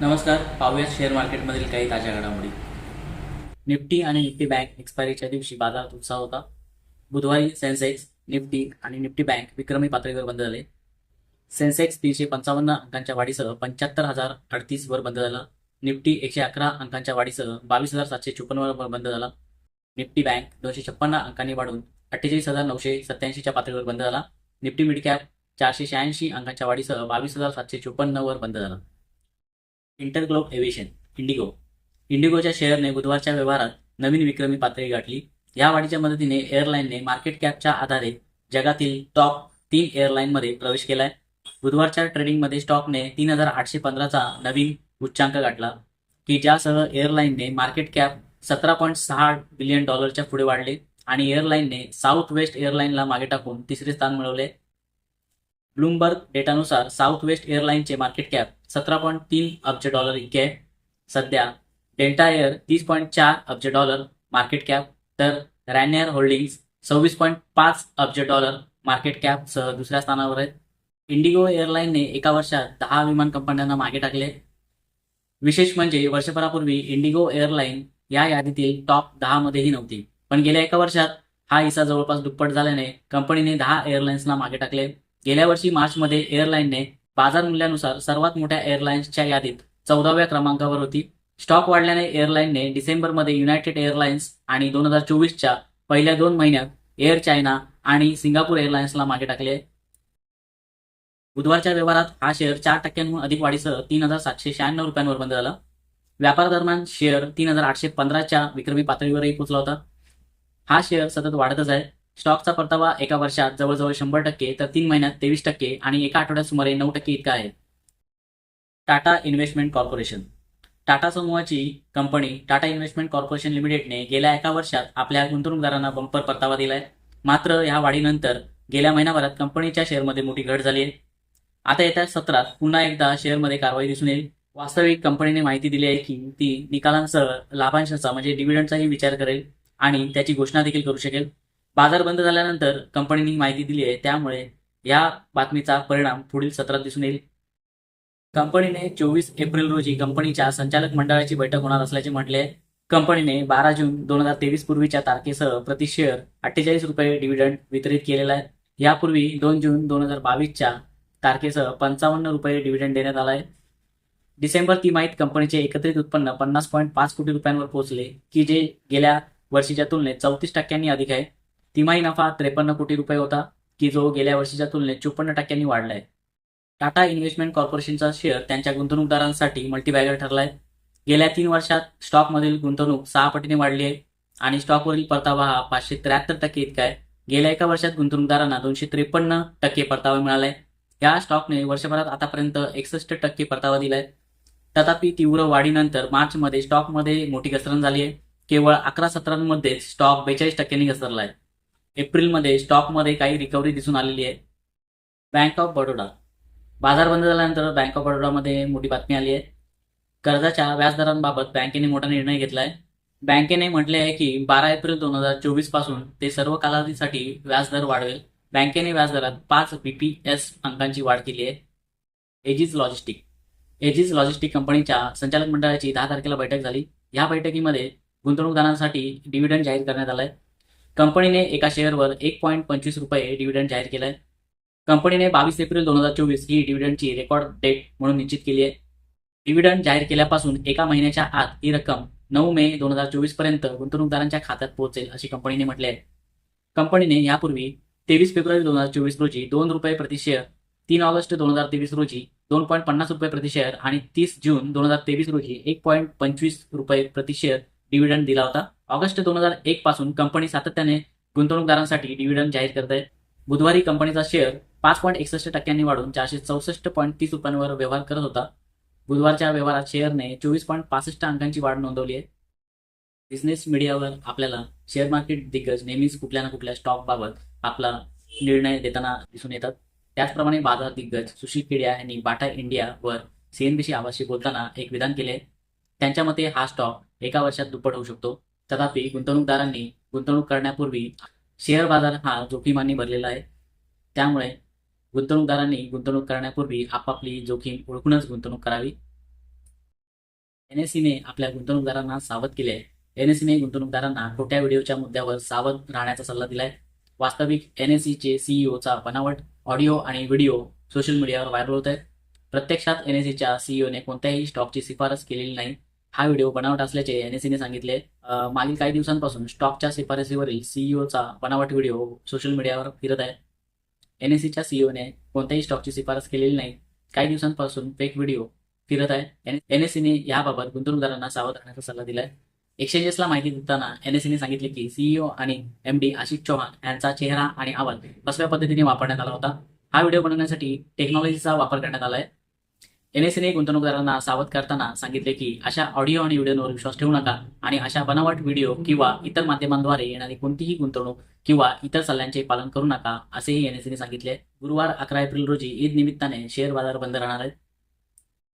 नमस्कार पाहूया शेअर मार्केटमधील काही ताज्या घडामोडी. निफ्टी आणि निफ्टी बँक एक्सपायरीच्या दिवशी बाजारात उत्साह होता. बुधवारी सेन्सेक्स निफ्टी आणि निफ्टी बँक विक्रमी पातळीवर बंद झाले. सेन्सेक्स तीनशे पंचावन्न अंकांच्या वाढीसह पंच्याहत्तर हजार अडतीस वर बंद झाला. निफ्टी एकशे अकरा अंकांच्या वाढीसह बावीस हजार सातशे चोपन्न बंद झाला. निफ्टी बँक दोनशे छप्पन्न अंकांनी वाढून अठ्ठेचाळीस हजार नऊशे सत्याऐंशीच्या पातळीवर बंद झाला. निफ्टी मिड कॅप चारशे शहाऐंशी अंकांच्या वाढीसह बावीस हजार सातशे छप्पन्नवर बंद झाला. इंटरग्लोब एव्हिएशन इंडिगो. इंडिगोच्या शेअरने बुधवारच्या व्यवहारात नवीन विक्रमी पातळी गाठली. या वाढीच्या मदतीने एअरलाईनने मार्केट कॅपच्या आधारे जगातील टॉप तीन एअरलाईनमध्ये प्रवेश केलाय. बुधवारच्या ट्रेडिंगमध्ये स्टॉकने तीन हजार आठशे पंधराचा नवीन उच्चांक गाठला की ज्यासह एअरलाईनने मार्केट कॅप सतरा पॉईंट सहा बिलियन डॉलरच्या पुढे वाढले आणि एअरलाईनने साऊथ वेस्ट एअरलाईनला मागे टाकून तिसरे स्थान मिळवले. ब्लूमबर्ग डेटानुसार साऊथ वेस्ट एअरलाईनचे मार्केट कॅप सतरा पॉईंट तीन अब्ज डॉलर इतके आहे. सध्या डेल्टा एअर तीस पॉईंट चार अब्ज डॉलर मार्केट कॅप तर रॅनियर होल्डिंग्स सव्वीस पॉईंट पाच अब्ज डॉलर मार्केट कॅप सह दुसऱ्या स्थानावर आहेत. इंडिगो एअरलाईनने एका वर्षात दहा विमान कंपन्यांना मागे टाकले. विशेष म्हणजे वर्षभरापूर्वी इंडिगो एअरलाईन या यादीतील टॉप दहा मध्येही नव्हती. पण गेल्या एका वर्षात हा हिस्सा जवळपास दुप्पट झाल्याने कंपनीने दहा एअरलाईन्सना मागे टाकले. गेल्या वर्षी मार्चमध्ये एअरलाईनने बाजार मूल्यानुसार सर्वात मोठ्या एअरलाईन्सच्या यादीत चौदाव्या क्रमांकावर होती. स्टॉक वाढल्याने एअरलाईनने डिसेंबरमध्ये युनायटेड एअरलाइन्स आणि दोन हजार चोवीसच्या पहिल्या दोन महिन्यात एअर चायना आणि सिंगापूर एअरलाइन्सला मागे टाकले. बुधवारच्या व्यवहारात हा शेअर चार टक्क्यांहून अधिक वाढीसह तीन हजार सातशे शहाण्णव रुपयांवर बंद झाला. व्यापारादरम्यान शेअर तीन हजार आठशे पंधराच्या विक्रमी पातळीवरही पोहोचला होता. हा शेअर सतत वाढतच आहे. स्टॉकचा परतावा एका वर्षात जवळजवळ शंभर टक्के तर तीन महिन्यात तेवीस टक्के आणि एका आठवड्यात सुमारे नऊ टक्के इतका आहे. Tata investment corporation. टाटा समूहाची कंपनी टाटा इन्व्हेस्टमेंट कॉर्पोरेशन लिमिटेडने गेल्या एका वर्षात आपल्या गुंतवणूकदारांना बंपर परतावा दिलाय. मात्र या वाढीनंतर गेल्या महिनाभरात कंपनीच्या शेअरमध्ये मोठी घट झाली आहे. आता येत्या सत्रात पुन्हा एकदा शेअरमध्ये कारवाई दिसून येईल. वास्तविक कंपनीने माहिती दिली आहे की ती निकालांसह लाभांशाचा म्हणजे डिव्हिडंडचाही विचार करेल आणि त्याची घोषणा देखील करू शकेल. बाजार बंद झाल्यानंतर कंपनीने माहिती दिली आहे त्यामुळे या बातमीचा परिणाम पुढील सत्रात दिसून येईल. कंपनीने चोवीस एप्रिल रोजी कंपनीच्या संचालक मंडळाची बैठक होणार असल्याचे म्हटले कंपनीने बारा जून दोन हजार तेवीस पूर्वीच्या तारखेसह प्रति शेअर अठ्ठेचाळीस रुपये डिव्हिडंड वितरित केलेला आहे. यापूर्वी दोन जून दोन हजार बावीसच्या तारखेसह पंचावन्न रुपये डिव्हिडंड देण्यात आला आहे डिसेंबर तिमाहीत कंपनीचे एकत्रित उत्पन्न पन्नास पॉईंट पाच कोटी रुपयांवर पोहोचले की जे गेल्या वर्षीच्या तुलनेत चौतीस टक्क्यांनी अधिक आहे. तिमाही नफा त्रेपन्न कोटी रुपये होता की जो गेल्या वर्षीच्या तुलनेत चोपन्न टक्क्यांनी वाढलाय. टाटा इन्व्हेस्टमेंट कॉर्पोरेशनचा शेअर त्यांच्या गुंतवणूकदारांसाठी मल्टीबॅगर ठरलाय. गेल्या तीन वर्षात स्टॉकमधील गुंतवणूक सहा पटीने वाढली आहे आणि स्टॉकवरील परतावा हा पाचशे त्र्याहत्तर टक्के इतका आहे. गेल्या एका वर्षात गुंतवणूकदारांना दोनशे त्रेपन्न टक्के परतावा मिळालाय. या स्टॉकने वर्षभरात आतापर्यंत एकसष्ट टक्के परतावा दिलाय. तथापि तीव्र वाढीनंतर मार्चमध्ये स्टॉकमध्ये मोठी घसरण झाली आहे. केवळ अकरा सत्रांमध्ये स्टॉक बेचाळीस टक्क्यांनी घसरला आहे एप्रिलमध्ये स्टॉकमध्ये काही रिकव्हरी दिसून आलेली आहे. बँक ऑफ बडोदा बाजार बंद झाल्यानंतर बँक ऑफ बडोदामध्ये मोठी बातमी आली आहे. कर्जाच्या व्याजदरांबाबत बँकेने मोठा निर्णय घेतलाय. बँकेने म्हटले आहे की बारा एप्रिल दोन हजार चोवीसपासून ते सर्व कालावधीसाठी व्याजदर वाढवेल. बँकेने व्याजदरात पाच बीपीएस अंकांची वाढ केली आहे. एजिस लॉजिस्टिक एजिस लॉजिस्टिक कंपनीच्या संचालक मंडळाची दहा तारखेला बैठक झाली. या बैठकीमध्ये गुंतवणूकदारांसाठी डिव्हिडंड जाहीर करण्यात आलाय. कंपनीने एका शेअरवर एक पॉईंट पंचवीस रुपये डिव्हिडंड जाहीर केलाय. कंपनीने बावीस एप्रिल दोन हजार चोवीस ही डिव्हिडंडची रेकॉर्ड डेट म्हणून निश्चित केली आहे. डिव्हिडंड जाहीर केल्यापासून एका महिन्याच्या आत ही रक्कम नऊ मे दोन हजार चोवीसपर्यंत गुंतवणूकदारांच्या खात्यात पोहोचेल अशी कंपनीने म्हटले आहे. कंपनीने यापूर्वी तेवीस फेब्रुवारी दोन हजार चोवीस रोजी दोन रुपये प्रति शेअर तीन ऑगस्ट दोन हजार तेवीस रोजी दोन पॉईंट पन्नास रुपये प्रति शेअर आणि तीस जून दोन हजार तेवीस रोजी एक पॉईंट पंचवीस रुपये प्रति शेअर डिव्हिडंड दिला होता. ऑगस्ट दोन हजार एक पासून कंपनी सातत्याने गुंतवणूकदारांसाठी डिव्हिडंड जाहीर करत आहे. बुधवारी कंपनीचा शेअर पाच पॉईंट एकसष्ट टक्क्यांनी वाढून चारशे चौसष्ट पॉईंट तीस रुपयांवर व्यवहार करत होता. बुधवारच्या व्यवहारात शेअरने चोवीस पॉईंट पासष्ट अंकांची वाढ नोंदवली आहे. बिझनेस मीडियावर आपल्याला शेअर मार्केट दिग्गज नेहमीच कुठल्या ना कुठल्या स्टॉकबाबत आपला निर्णय देताना दिसून येतात. त्याचप्रमाणे बाजार दिग्गज सुशील केडिया यांनी बाटा इंडियावर सीएनबीसी आवाजशी बोलताना एक विधान केले. त्यांच्या मते हा स्टॉक एका वर्षात दुप्पट होऊ शकतो. तथापि गुंतवणूकदारांनी गुंतवणूक करण्यापूर्वी शेअर बाजार हा जोखीमांनी भरलेला आहे. त्यामुळे गुंतवणूकदारांनी गुंतवणूक करण्यापूर्वी आपापली जोखीम ओळखूनच गुंतवणूक करावी. एनएससीने आपल्या गुंतवणूकदारांना सावध केले आहे. एनएससीने गुंतवणूकदारांना खोट्या व्हिडिओच्या मुद्द्यावर सावध राहण्याचा सल्ला दिलाय. वास्तविक एनएससीचे सीईओचा बनावट ऑडिओ आणि व्हिडिओ सोशल मीडियावर व्हायरल होत आहेत. प्रत्यक्षात एनएससीच्या सीईओने कोणत्याही स्टॉकची शिफारस केलेली नाही. हा व्हिडिओ बनावट असल्याचे एनएससीने सांगितले. मागील काही दिवसांपासून स्टॉकच्या शिफारसीवरील सीईओचा बनावट व्हिडिओ सोशल मीडियावर फिरत आहे. एनएससीच्या सीईओने कोणत्याही स्टॉकची शिफारस केलेली नाही. काही दिवसांपासून फेक व्हिडिओ फिरत आहे. एनएससीने याबाबत गुंतवणूकदारांना सावध राहण्याचा सल्ला दिलाय. एक्सचेंजेसला माहिती देताना एनएससीने सांगितले की सीईओ आणि एमडी आशिष चौहान यांचा चेहरा आणि आवाज कसल्या पद्धतीने वापरण्यात आला होता? हा व्हिडिओ बनवण्यासाठी टेक्नॉलॉजीचा वापर करण्यात आला आहे एनएससीने गुंतवणूकदारांना सावध करताना सांगितले की अशा ऑडिओ आणि व्हिडिओवर विश्वास ठेवू नका आणि अशा बनावट व्हिडिओ किंवा इतर माध्यमांद्वारे येणारी कोणतीही गुंतवणूक किंवा इतर सल्ल्यांचे पालन करू नका असेही एनएससीने सांगितले. गुरुवार अकरा एप्रिल रोजी ईद निमित्ताने शेअर बाजार बंद राहणार आहेत